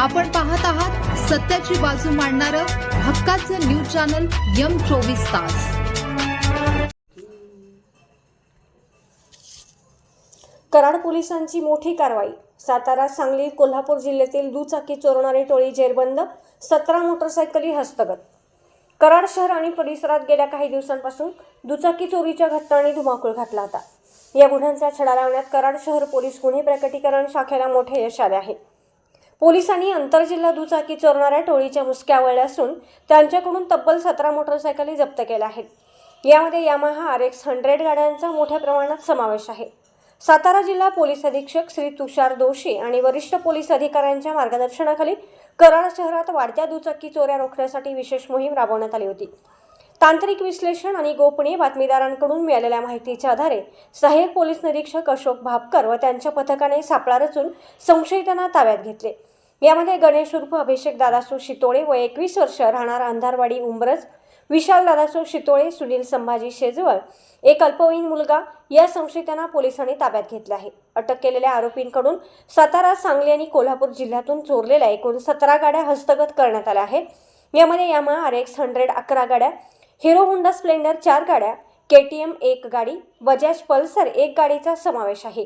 आपण पाहत आहात सत्याची बाजू मांडणारं हक्काचं न्यूज चॅनल यम चोवीस तास. कराड पोलिसांची मोठी कारवाई. सातारा सांगली कोल्हापूर जिल्ह्यातील दुचाकी चोरणारी टोळी जेरबंद सतरा मोटरसायकली हस्तगत. कराड शहर आणि परिसरात गेल्या काही दिवसांपासून दुचाकी चोरीच्या घटनांनी धुमाकूळ घातला होता. या गुन्ह्यांचा छडा लावण्यात कराड शहर पोलीस गुन्हे प्रकटीकरण शाखेला मोठे यश आले आहे. पोलिसांनी आंतरजिल्हा दुचाकी चोरणाऱ्या टोळीच्या मुसक्या आवळल्या असून त्यांच्याकडून तब्बल सतरा मोटरसायकली जप्त केल्या आहेत. यामध्ये यामाहा आर एक्स हंड्रेड गाड्यांचा मोठ्या प्रमाणात समावेश आहे. सातारा जिल्हा पोलीस अधीक्षक श्री तुषार दोशी आणि वरिष्ठ पोलीस अधिकाऱ्यांच्या मार्गदर्शनाखाली कराड शहरात वाढत्या दुचाकी चोऱ्या रोखण्यासाठी विशेष मोहीम राबवण्यात आली होती. तांत्रिक विश्लेषण आणि गोपनीय बातमीदारांकडून मिळालेल्या माहितीच्या आधारे सहाय्यक पोलीस निरीक्षक अशोक भापकर व त्यांच्या पथकाने सापळा रचून संशयितांना ताब्यात घेतले. यामध्ये गणेश उर्फ अभिषेक दादासू शितोळे व एकवीस वर्ष राहणार अंधारवाडी उंबरज विशाल दादासू शितोळे सुनील संभाजी शेजवळ एक अल्पवयीन मुलगा या संशयितांना पोलिसांनी ताब्यात घेतले आहे. अटक केलेल्या आरोपींकडून सातारा सांगली आणि कोल्हापूर जिल्ह्यातून चोरलेल्या एकूण सतरा गाड्या हस्तगत करण्यात आल्या आहेत. यामध्ये यामा आर एक्स हंड्रेड अकरा गाड्या हिरो होंडा स्प्लेंडर चार गाड्या के टी एम एक गाडी बजाज पल्सर एक गाडीचा समावेश आहे.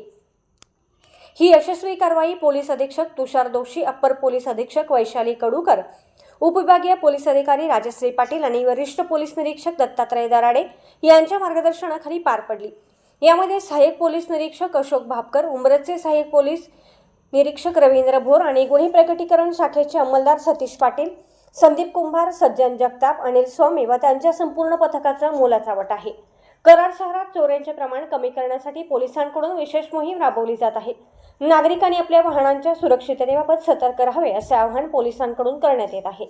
ही यशस्वी कारवाई पोलीस अधीक्षक तुषार दोषी अप्पर पोलीस अधीक्षक वैशाली कडूकर उपविभागीय पोलीस अधिकारी राजश्री पाटील आणि वरिष्ठ पोलीस निरीक्षक दत्तात्रय दराडे यांच्या मार्गदर्शनाखाली पार पडली. यामध्ये सहाय्यक पोलीस निरीक्षक अशोक भापकर उमरचे सहाय्यक पोलीस निरीक्षक रवींद्र भोर आणि गुन्हे प्रकटीकरण शाखेचे अंमलदार सतीश पाटील संदीप कुंभार सज्जन जगताप अनिल स्वामी व त्यांच्या संपूर्ण पथकाचा मोलाचा वट आहे. कराड शहरात चोऱ्यांचे प्रमाण कमी करण्यासाठी पोलिसांकडून विशेष मोहीम राबवली जात आहे. नागरिकांनी आपल्या वाहनांच्या सुरक्षिततेबाबत सतर्क राहावे असे आवाहन पोलिसांकडून करण्यात येत आहे.